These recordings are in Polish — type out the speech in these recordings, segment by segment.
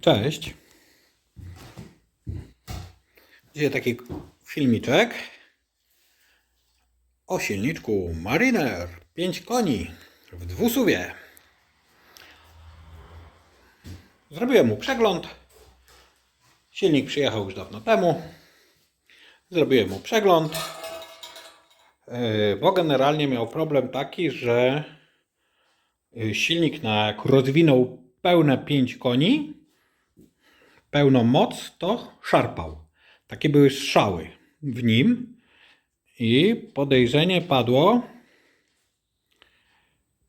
Cześć. Dzisiaj taki filmiczek o silniczku Mariner 5 koni w dwusuwie. Zrobiłem mu przegląd. Silnik przyjechał już dawno temu. Zrobiłem mu przegląd. Bo generalnie miał problem taki, że yy, silnik jak rozwinął pełne 5 koni, pełną moc, to szarpał. Takie były strzały w nim i podejrzenie padło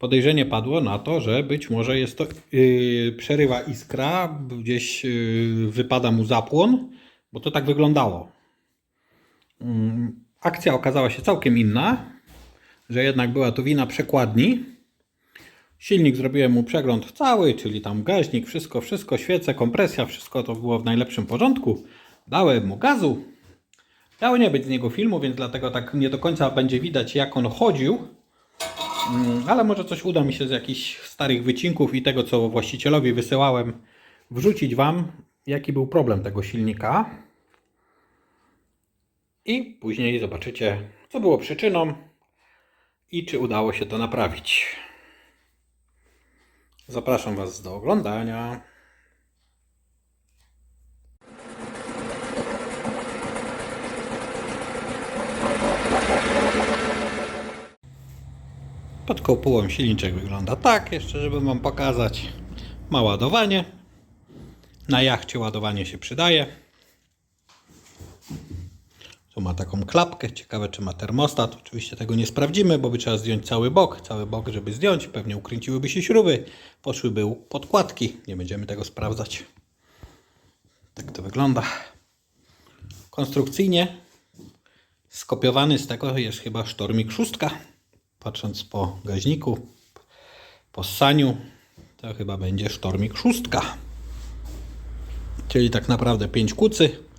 podejrzenie padło na to, że być może jest to yy, przerywa iskra, gdzieś yy, wypada mu zapłon, bo to tak wyglądało. Mm, Akcja okazała się całkiem inna, że jednak była to wina przekładni. Silnik zrobiłem mu przegląd cały, czyli tam gaźnik, wszystko, wszystko, świece, kompresja, wszystko to było w najlepszym porządku. Dałem mu gazu. Miało nie być z niego filmu, więc dlatego tak nie do końca będzie widać jak on chodził. Mm, Ale może coś uda mi się z jakichś starych wycinków i tego, co właścicielowi wysyłałem, wrzucić Wam, jaki był problem tego silnika. I później zobaczycie, co było przyczyną i czy udało się to naprawić. Zapraszam Was do oglądania. Pod kopułą silniczek wygląda tak, jeszcze żeby Wam pokazać. Ma ładowanie. Na jachcie ładowanie się przydaje. Ma taką klapkę. Ciekawe, czy ma termostat. Oczywiście tego nie sprawdzimy, bo by trzeba zdjąć cały bok. Cały bok, żeby zdjąć. Pewnie ukręciłyby się śruby. Poszłyby podkładki. Nie będziemy tego sprawdzać. Tak to wygląda. Konstrukcyjnie skopiowany z tego jest chyba sztormik szóstka. Patrząc po gaźniku, po ssaniu, to chyba będzie sztormik szóstka. Czyli tak naprawdę 5 kucy.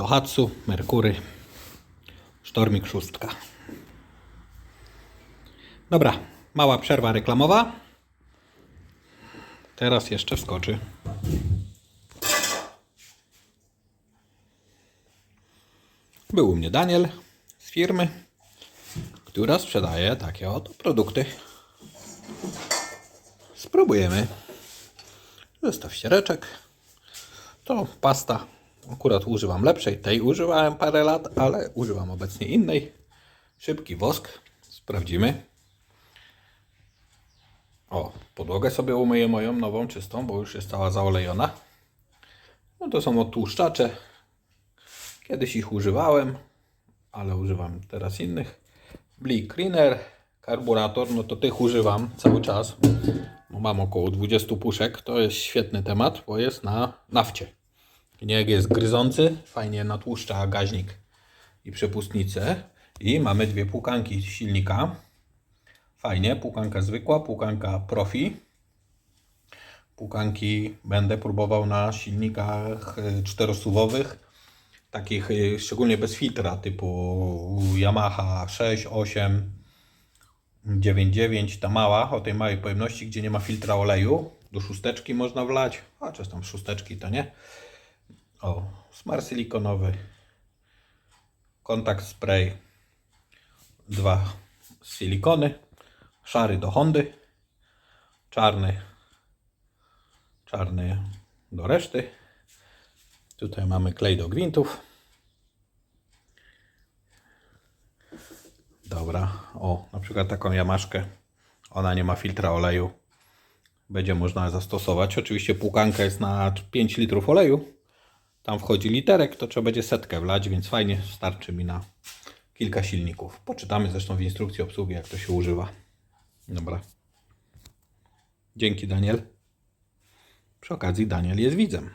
Tohatsu, Merkury, Sztormik szóstka. Dobra, mała przerwa reklamowa. Teraz jeszcze wskoczy. Był u mnie Daniel z firmy, która sprzedaje takie oto produkty. Spróbujemy. Zestaw ściereczek. To pasta. Akurat używam lepszej. Tej używałem parę lat, ale używam obecnie innej. Szybki wosk. Sprawdzimy. O, podłogę sobie umyję moją nową, czystą, bo już jest cała zaolejona. No to są odtłuszczacze. Kiedyś ich używałem, ale używam teraz innych. Bleak Cleaner, karburator, no to tych używam cały czas. Bo mam około 20 puszek. To jest świetny temat, bo jest na nafcie. Nie jest gryzący, fajnie natłuszcza gaźnik i przepustnicę. I mamy dwie płukanki silnika. Fajnie, płukanka zwykła, płukanka profi. Płukanki będę próbował na silnikach y, czterosuwowych, takich y, szczególnie bez filtra, typu Yamaha 6, 8, 9,9, ta mała, o tej małej pojemności, gdzie nie ma filtra oleju. Do szósteczki można wlać, a czy tam szósteczki to nie. O, smar silikonowy, kontakt spray, dwa silikony, szary do Hondy, czarny, czarny do reszty. Tutaj mamy klej do gwintów. Dobra, o, na przykład taką jamaszkę, ona nie ma filtra oleju, będzie można zastosować. Oczywiście płukanka jest na 5 litrów oleju, tam wchodzi literek, to trzeba będzie setkę wlać, więc fajnie starczy mi na kilka silników. Poczytamy zresztą w instrukcji obsługi, jak to się używa. Dobra. Dzięki Daniel. Przy okazji Daniel jest widzem.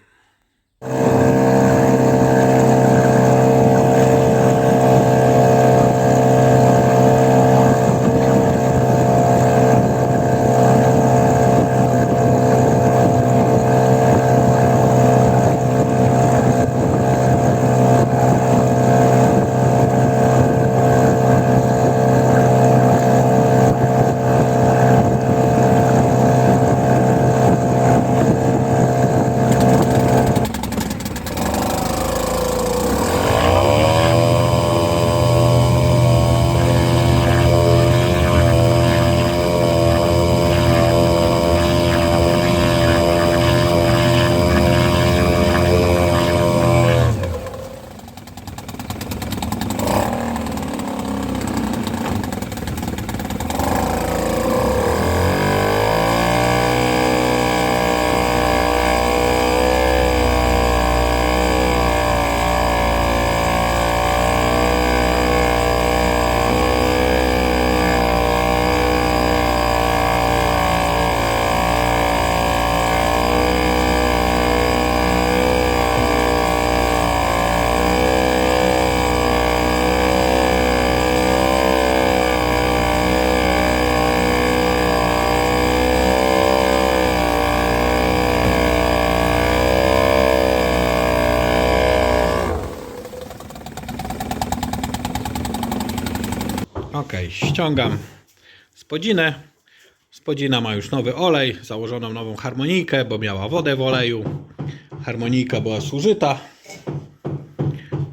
Ściągam spodzinę. Spodzina ma już nowy olej, założoną nową harmonijkę, bo miała wodę w oleju. Harmonijka była zużyta.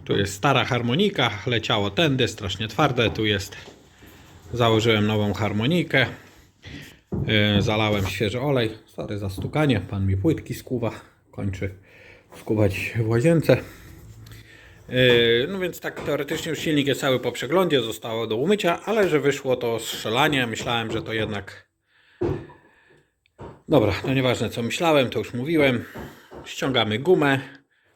Tu jest stara harmonika, leciało tędy, strasznie twarde. Tu jest. Założyłem nową harmonijkę. Yy, Zalałem świeży olej. Sorry za stukanie. Pan mi płytki skuwa. Kończy skubać w łazience. Yy, No więc tak teoretycznie już silnik jest cały po przeglądzie, zostało do umycia, ale że wyszło to strzelanie, myślałem, że to jednak... Dobra, no nieważne co myślałem, to już mówiłem. Ściągamy gumę,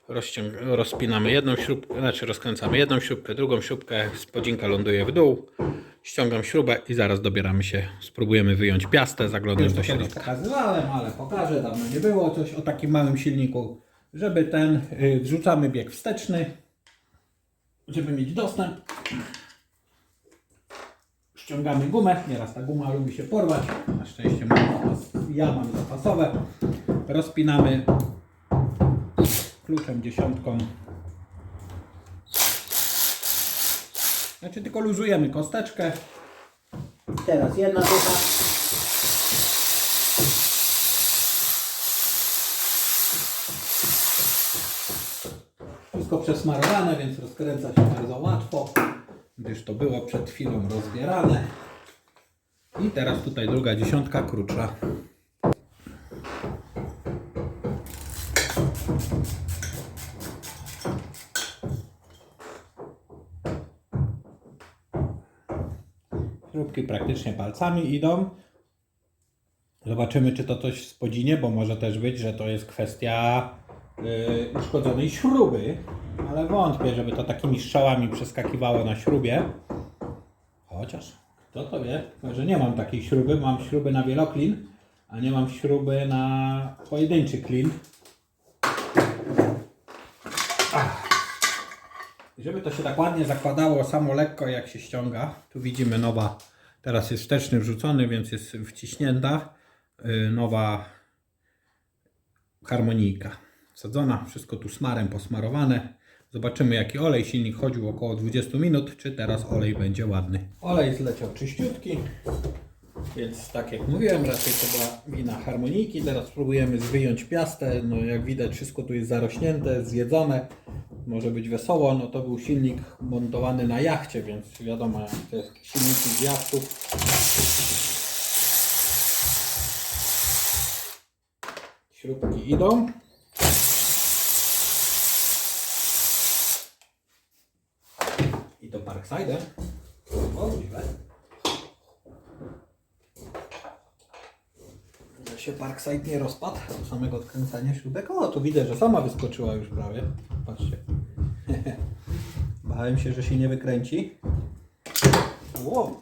rozciąg... rozpinamy jedną śrubkę, znaczy rozkręcamy jedną śrubkę, drugą śrubkę, spodzinka ląduje w dół. Ściągam śrubę i zaraz dobieramy się, spróbujemy wyjąć piastę, zaglądnąć do środka. Pokazywałem, ale pokażę, dawno nie było coś o takim małym silniku, żeby ten, yy, wrzucamy bieg wsteczny, żeby mieć dostęp. Ściągamy gumę. Nieraz ta guma lubi się porwać. Na szczęście mam zapas, ja mam zapasowe. Rozpinamy kluczem dziesiątką. Znaczy tylko luzujemy kosteczkę. Teraz jedna ducha. Wszystko przesmarowane, więc rozkręca się bardzo łatwo, gdyż to było przed chwilą rozbierane. I teraz tutaj druga dziesiątka krótsza. Śrubki praktycznie palcami idą. Zobaczymy, czy to coś spodzinie, bo może też być, że to jest kwestia uszkodzonej śruby, ale wątpię, żeby to takimi strzałami przeskakiwało na śrubie. Chociaż, kto to wie, że nie mam takiej śruby, mam śruby na wieloklin, a nie mam śruby na pojedynczy klin. Żeby to się tak ładnie zakładało samo lekko jak się ściąga, tu widzimy nowa, teraz jest wsteczny wrzucony, więc jest wciśnięta yy, nowa harmonijka. Wsadzona, wszystko tu smarem posmarowane. Zobaczymy jaki olej. Silnik chodził około 20 minut, czy teraz olej będzie ładny. Olej zleciał czyściutki, więc tak jak mówiłem, raczej to była wina harmonijki. Teraz spróbujemy wyjąć piastę. No jak widać wszystko tu jest zarośnięte, zjedzone. Może być wesoło. No to był silnik montowany na jachcie, więc wiadomo jak te silniki z jachtów. Śrubki idą. To Parkside. Możliwe. Że się Parkside nie rozpadł do samego odkręcania śrubek. O, tu widzę, że sama wyskoczyła już prawie. Patrzcie. Bałem się, że się nie wykręci. Wow.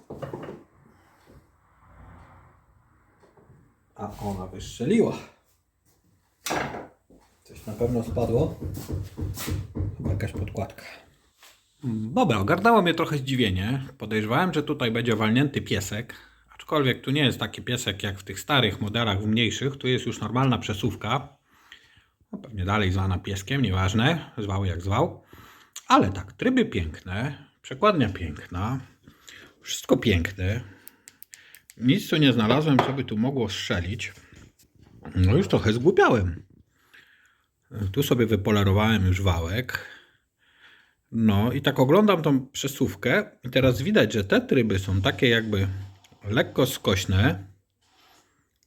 A ona wystrzeliła. Coś na pewno spadło. Chyba jakaś podkładka. Dobra, ogarnęło mnie trochę zdziwienie. Podejrzewałem, że tutaj będzie walnięty piesek. Aczkolwiek tu nie jest taki piesek jak w tych starych modelach, w mniejszych. Tu jest już normalna przesuwka. No, pewnie dalej zwana pieskiem, nieważne. Zwał jak zwał. Ale tak, tryby piękne. Przekładnia piękna. Wszystko piękne. Nic tu nie znalazłem, co by tu mogło strzelić. No już trochę zgłupiałem. Tu sobie wypolerowałem już wałek. No i tak oglądam tą przesuwkę i teraz widać, że te tryby są takie jakby lekko skośne.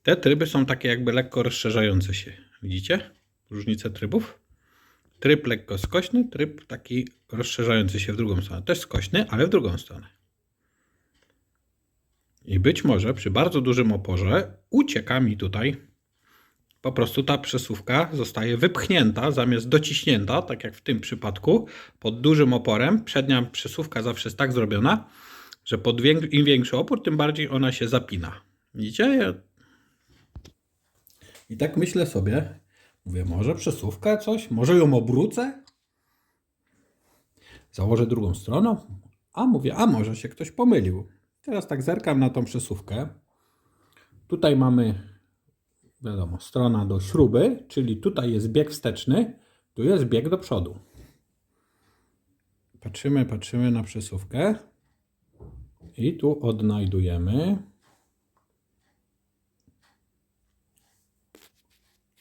Te tryby są takie jakby lekko rozszerzające się. Widzicie różnicę trybów? Tryb lekko skośny, tryb taki rozszerzający się w drugą stronę. Też skośny, ale w drugą stronę. I być może przy bardzo dużym oporze ucieka mi tutaj po prostu ta przesuwka zostaje wypchnięta zamiast dociśnięta, tak jak w tym przypadku, pod dużym oporem. Przednia przesuwka zawsze jest tak zrobiona, że pod im większy opór, tym bardziej ona się zapina. Widzicie? I tak myślę sobie, mówię, może przesuwka coś, może ją obrócę? Założę drugą stroną, a mówię, a może się ktoś pomylił. Teraz tak zerkam na tą przesuwkę. Tutaj mamy wiadomo, strona do śruby, czyli tutaj jest bieg wsteczny, tu jest bieg do przodu. Patrzymy, patrzymy na przesuwkę I tu odnajdujemy.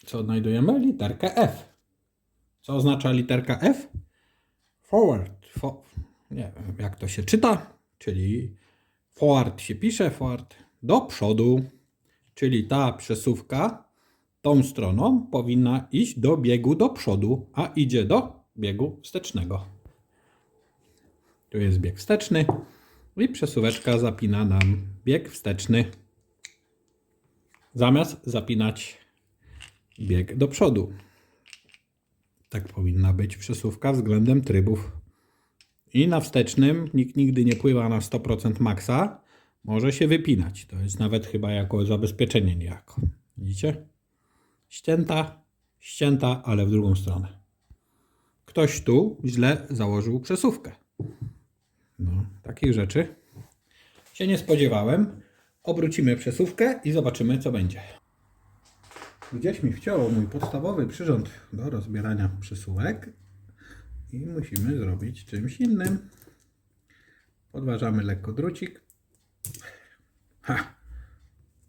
Co odnajdujemy? Literkę F. Co oznacza literka F? Forward. Fo nie wiem, jak to się czyta, czyli forward się pisze, forward do przodu. Czyli ta przesuwka tą stroną powinna iść do biegu do przodu, a idzie do biegu wstecznego. Tu jest bieg wsteczny i przesuweczka zapina nam bieg wsteczny. Zamiast zapinać bieg do przodu. Tak powinna być przesuwka względem trybów. I na wstecznym nikt nigdy nie pływa na 100% maksa. Może się wypinać. To jest nawet chyba jako zabezpieczenie niejako. Widzicie? Ścięta, ścięta, ale w drugą stronę. Ktoś tu źle założył przesuwkę. No, takich rzeczy się nie spodziewałem. Obrócimy przesuwkę i zobaczymy, co będzie. Gdzieś mi wciął mój podstawowy przyrząd do rozbierania przesuwek i musimy zrobić czymś innym. Podważamy lekko drucik. Ha!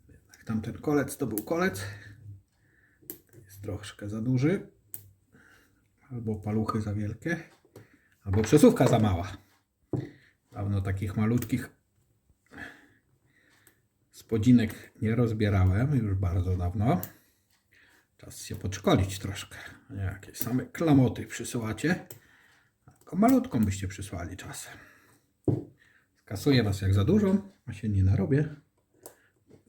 Jednak tamten kolec to był kolec. Jest troszkę za duży. Albo paluchy za wielkie. Albo przesuwka za mała. Dawno takich malutkich spodzinek nie rozbierałem. Już bardzo dawno. Czas się podszkolić troszkę. Nie jakieś same klamoty przysyłacie. Tylko malutką byście przysłali czasem. Skasuję was jak za dużo, a się nie narobię.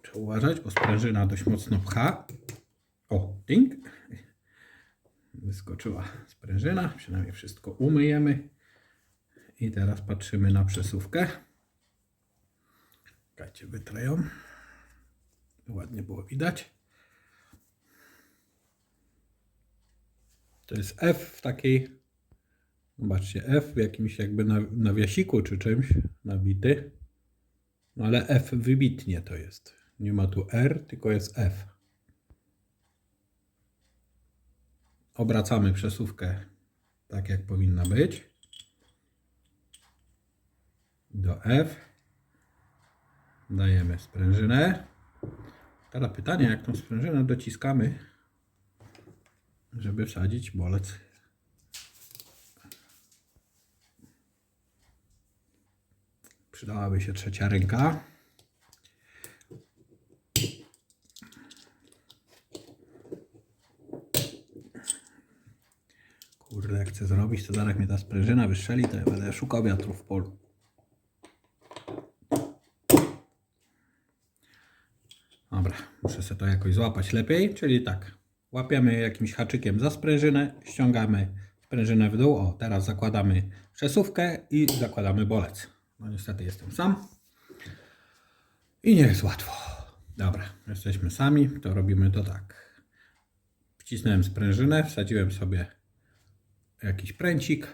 Trzeba uważać, bo sprężyna dość mocno pcha. O, ding. Wyskoczyła sprężyna. Przynajmniej wszystko umyjemy. I teraz patrzymy na przesuwkę. Czekajcie, wytrę ją. Ładnie było widać. To jest F w takiej, zobaczcie, F w jakimś jakby na- nawiasiku czy czymś nabity. No ale F wybitnie to jest. Nie ma tu R, tylko jest F. Obracamy przesuwkę tak, jak powinna być. Do F. Dajemy sprężynę. Teraz pytanie, jak tą sprężynę dociskamy, żeby wsadzić bolec. Przydałaby się trzecia ręka. Kurde, jak chcę zrobić, to zaraz mnie ta sprężyna wystrzeli, to ja będę szukał wiatru w polu. Dobra, muszę sobie to jakoś złapać lepiej, czyli tak, łapiemy jakimś haczykiem za sprężynę, ściągamy sprężynę w dół, o teraz zakładamy przesuwkę i zakładamy bolec. No niestety jestem sam i nie jest łatwo. Dobra, jesteśmy sami, to robimy to tak. Wcisnąłem sprężynę, wsadziłem sobie jakiś pręcik,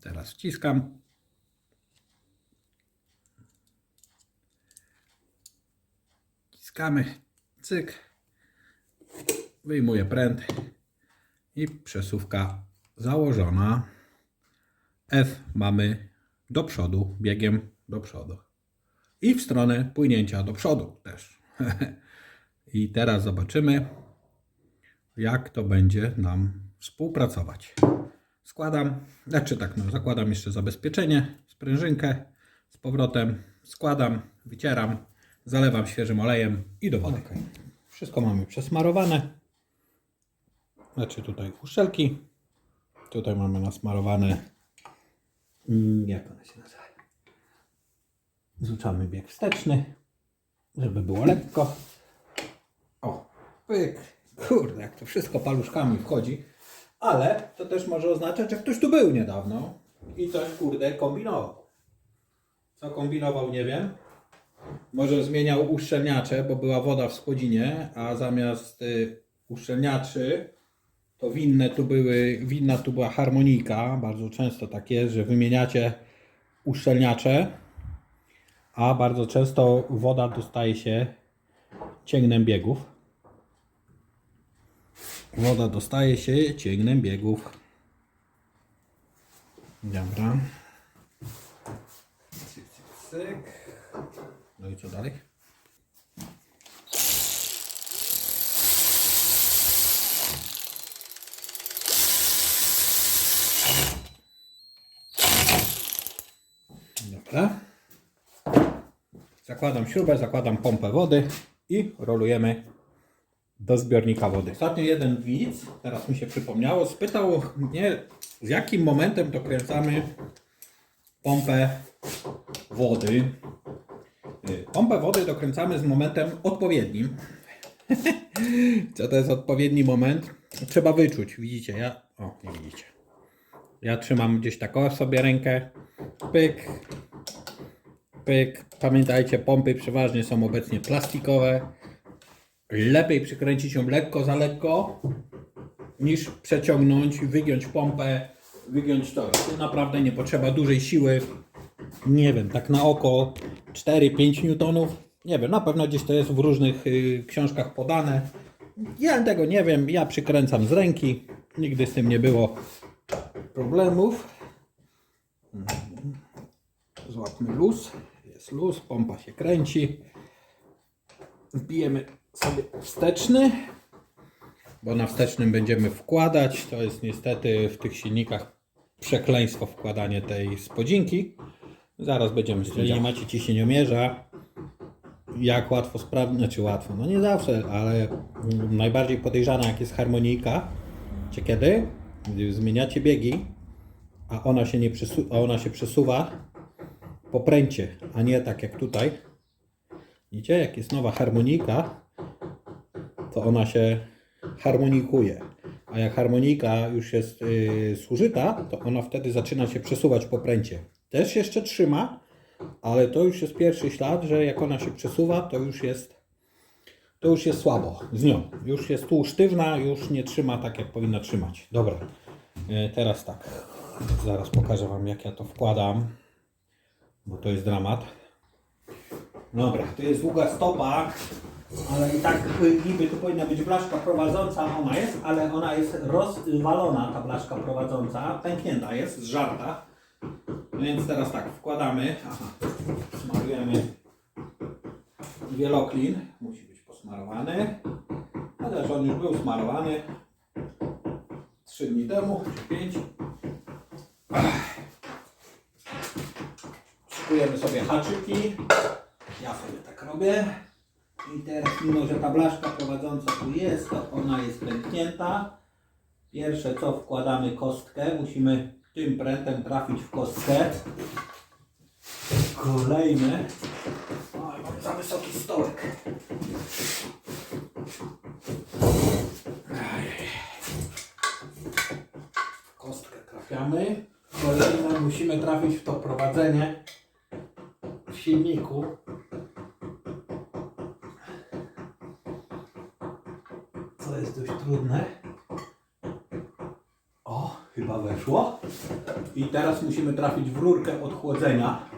teraz wciskam Wciskamy, cyk, wyjmuję pręt i przesuwka założona. F mamy do przodu, biegiem do przodu. I w stronę płynięcia do przodu też. I teraz zobaczymy, jak to będzie nam współpracować. Składam, znaczy tak, no, zakładam jeszcze zabezpieczenie, sprężynkę z powrotem, składam, wycieram, zalewam świeżym olejem i do wody. Wszystko mamy przesmarowane. Znaczy tutaj uszczelki. Tutaj mamy nasmarowane. mm, Jak one się nazywa? Zrzucamy bieg wsteczny, żeby było lekko. O, pyk. Kurde, jak to wszystko paluszkami wchodzi. Ale to też może oznaczać, że ktoś tu był niedawno i coś, kurde, kombinował. Co kombinował, nie wiem. Może zmieniał uszczelniacze, bo była woda w schłodzinie, a zamiast y, uszczelniaczy to winne tu były, winna tu była harmonika. Bardzo często tak jest, że wymieniacie uszczelniacze, a bardzo często woda dostaje się cięgnem biegów. Woda dostaje się cięgnem biegów. Dobra. Cyk, cyk, Cyk. No i co dalej? Dobra. Zakładam śrubę, zakładam pompę wody i rolujemy do zbiornika wody. Ostatnio jeden widz, teraz mi się przypomniało, spytał mnie, z jakim momentem dokręcamy pompę wody. Y, Pompę wody dokręcamy z momentem odpowiednim. Co to jest odpowiedni moment? Trzeba wyczuć. Widzicie, ja. O, nie widzicie. Ja trzymam gdzieś tak o sobie rękę. Pyk. Pyk. Pamiętajcie, pompy przeważnie są obecnie plastikowe. Lepiej przykręcić ją lekko za lekko, niż przeciągnąć, wygiąć pompę, wygiąć to. Naprawdę nie potrzeba dużej siły. Nie wiem, tak na oko 4-5 newtonów. Nie wiem, na pewno gdzieś to jest w różnych y, książkach podane. Ja tego nie wiem, ja przykręcam z ręki. Nigdy z tym nie było problemów. Złapmy luz. Jest luz, pompa się kręci. Wbijemy sobie wsteczny, bo na wstecznym będziemy wkładać. To jest niestety w tych silnikach przekleństwo wkładanie tej spodzinki. Zaraz będziemy, jeżeli nie macie ciśnieniomierza, jak łatwo sprawdzić, znaczy łatwo, no nie zawsze, ale najbardziej podejrzana jak jest harmonijka, czy kiedy? Gdy zmieniacie biegi, a ona się, nie przesu- a ona się przesuwa po pręcie, a nie tak jak tutaj. Widzicie, jak jest nowa harmonika, to ona się harmonikuje. A jak harmonika już jest yy, zużyta, to ona wtedy zaczyna się przesuwać po pręcie. Też jeszcze trzyma, ale to już jest pierwszy ślad, że jak ona się przesuwa, to już jest to już jest słabo z nią. Już jest tu sztywna, już nie trzyma tak jak powinna trzymać. Dobra, Yy, teraz tak. Zaraz pokażę Wam jak ja to wkładam, bo to jest dramat. Dobra, to jest długa stopa, ale i tak niby tu powinna być blaszka prowadząca, ona jest, ale ona jest rozwalona, ta blaszka prowadząca, pęknięta jest, zżarta. Więc teraz tak, wkładamy, aha, smarujemy wieloklin, musi być posmarowany, chociaż on już był smarowany 3 dni temu, czy 5. Szykujemy sobie haczyki. Ja sobie tak robię. I teraz, mimo że ta blaszka prowadząca tu jest, to ona jest pęknięta. Pierwsze co wkładamy kostkę, musimy tym prętem trafić w kostkę. Kolejne. Oj, mam za wysoki stołek. W kostkę trafiamy. Kolejne musimy trafić w to prowadzenie w silniku. Trudne. O, chyba weszło. I teraz musimy trafić w rurkę od chłodzenia.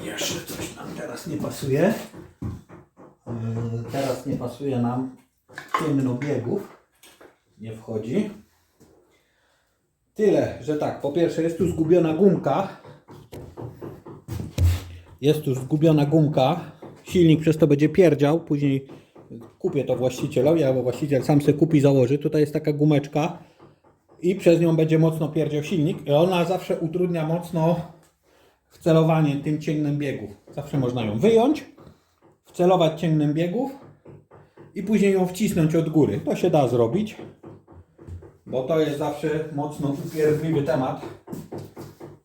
Jeszcze coś nam teraz nie pasuje. Yy, Teraz nie pasuje nam ciemno biegów. Nie wchodzi. Tyle, że tak, po pierwsze jest tu zgubiona gumka. Jest tu zgubiona gumka. Silnik przez to będzie pierdział. Później kupię to właścicielowi, albo właściciel sam sobie kupi, założy. Tutaj jest taka gumeczka i przez nią będzie mocno pierdział silnik. I ona zawsze utrudnia mocno wcelowanie tym cięgnem biegów. Zawsze można ją wyjąć, wcelować cięgnem biegów i później ją wcisnąć od góry. To się da zrobić, bo to jest zawsze mocno upierdliwy temat.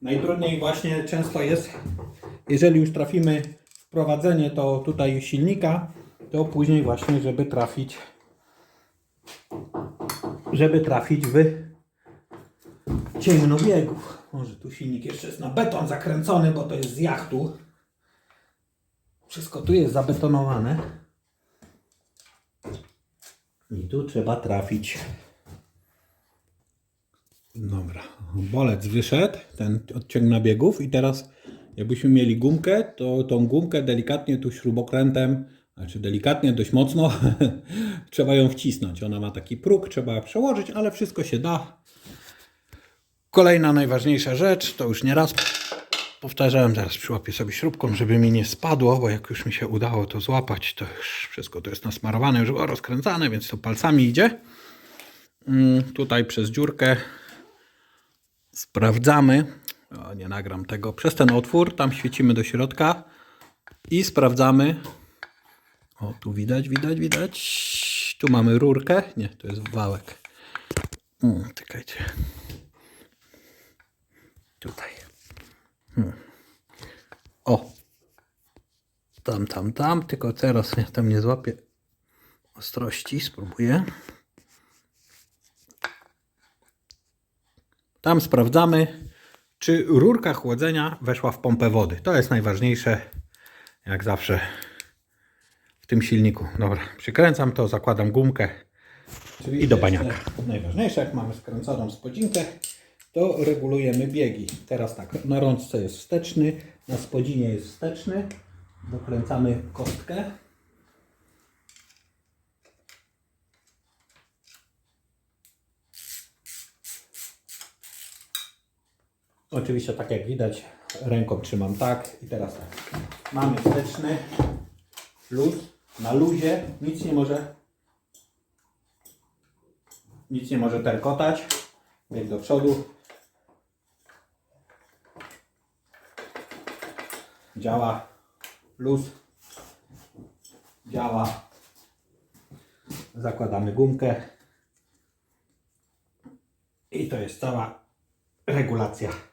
Najtrudniej właśnie często jest, jeżeli już trafimy w prowadzenie to tutaj silnika, to później właśnie, żeby trafić żeby trafić w ciemno biegów. Może tu silnik jeszcze jest na beton zakręcony, bo to jest z jachtu. Wszystko tu jest zabetonowane. I tu trzeba trafić. Dobra, bolec wyszedł, ten odciąg biegów i teraz jakbyśmy mieli gumkę, to tą gumkę delikatnie tu śrubokrętem, znaczy delikatnie, dość mocno, trzeba ją wcisnąć. Ona ma taki próg, trzeba przełożyć, ale wszystko się da. Kolejna najważniejsza rzecz, to już nie raz powtarzałem, zaraz przyłapię sobie śrubką, żeby mi nie spadło, bo jak już mi się udało to złapać, to już wszystko to jest nasmarowane, już było rozkręcane, więc to palcami idzie. Mm, Tutaj przez dziurkę sprawdzamy. O, nie nagram tego. Przez ten otwór, tam świecimy do środka i sprawdzamy. O, tu widać, widać, widać. Tu mamy rurkę. Nie, to jest wałek. Mm, czekajcie. Tutaj. Hmm. O. Tam, tam, tam. Tylko teraz ja tam nie złapię ostrości. Spróbuję. Tam sprawdzamy, czy rurka chłodzenia weszła w pompę wody. To jest najważniejsze, jak zawsze w tym silniku. Dobra, przykręcam to, zakładam gumkę i do baniaka. Najważniejsze, jak mamy skręconą spodzinkę, to regulujemy biegi. Teraz tak, na rączce jest wsteczny, na spodzinie jest wsteczny. Dokręcamy kostkę. Oczywiście tak jak widać ręką trzymam tak i teraz tak. Mamy wsteczny luz, na luzie nic nie może nic nie może terkotać. Bieg do przodu. Działa luz. Działa. Zakładamy gumkę. I to jest cała regulacja.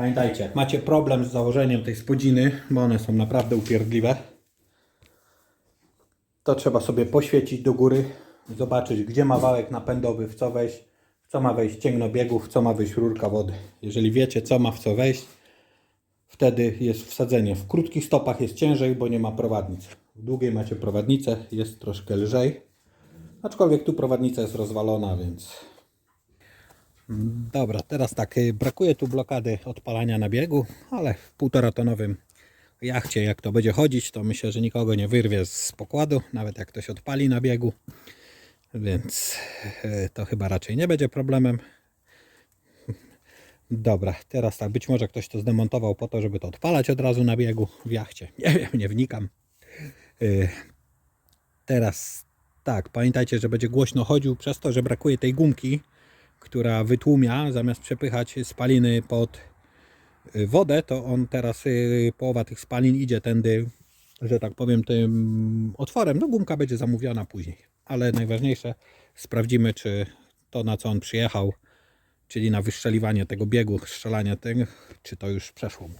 Pamiętajcie, jak macie problem z założeniem tej spodziny, bo one są naprawdę upierdliwe, to trzeba sobie poświecić do góry, zobaczyć gdzie ma wałek napędowy, w co wejść, w co ma wejść cięgno biegów, w co ma wejść rurka wody. Jeżeli wiecie co ma w co wejść, wtedy jest wsadzenie. W krótkich stopach jest ciężej, bo nie ma prowadnic. W długiej macie prowadnicę, jest troszkę lżej. Aczkolwiek tu prowadnica jest rozwalona, więc Dobra, teraz tak, y, brakuje tu blokady odpalania na biegu, ale w półtora tonowym jachcie jak to będzie chodzić, to myślę, że nikogo nie wyrwie z pokładu, nawet jak ktoś odpali na biegu, więc y, to chyba raczej nie będzie problemem. Dobra, teraz tak, być może ktoś to zdemontował po to, żeby to odpalać od razu na biegu w jachcie. Nie wiem, nie wnikam. Y, Teraz tak, pamiętajcie, że będzie głośno chodził przez to, że brakuje tej gumki, która wytłumia, zamiast przepychać spaliny pod y, wodę, to on teraz y, połowa tych spalin idzie tędy, że tak powiem, tym otworem. No gumka będzie zamówiona później. Ale najważniejsze, sprawdzimy, czy to na co on przyjechał, czyli na wyszczeliwanie tego biegu, strzelanie tego, czy to już przeszło mu.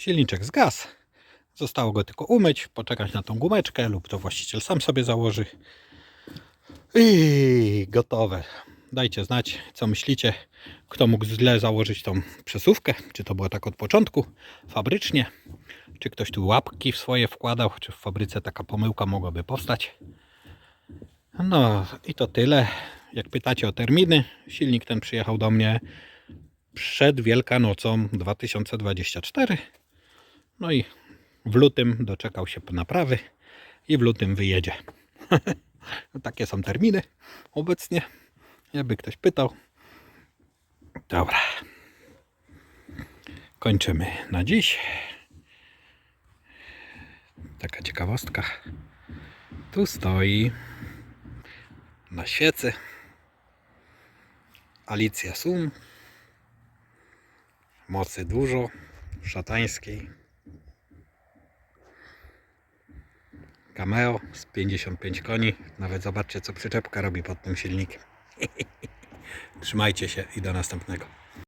Silniczek zgasł. Zostało go tylko umyć, poczekać na tą gumeczkę lub to właściciel sam sobie założy. I gotowe. Dajcie znać, co myślicie. Kto mógł źle założyć tą przesuwkę? Czy to było tak od początku, fabrycznie? Czy ktoś tu łapki w swoje wkładał? Czy w fabryce taka pomyłka mogłaby powstać? No i to tyle. Jak pytacie o terminy, silnik ten przyjechał do mnie przed Wielkanocą 2024. No i w lutym doczekał się naprawy i w lutym wyjedzie. No Takie są terminy obecnie. Jakby ktoś pytał. Dobra. Kończymy na dziś. Taka ciekawostka. Tu stoi na świecy Alicja Sum. Mocy dużo, szatańskiej. Cameo z 55 koni. Nawet zobaczcie, co przyczepka robi pod tym silnikiem. Trzymajcie się i do następnego.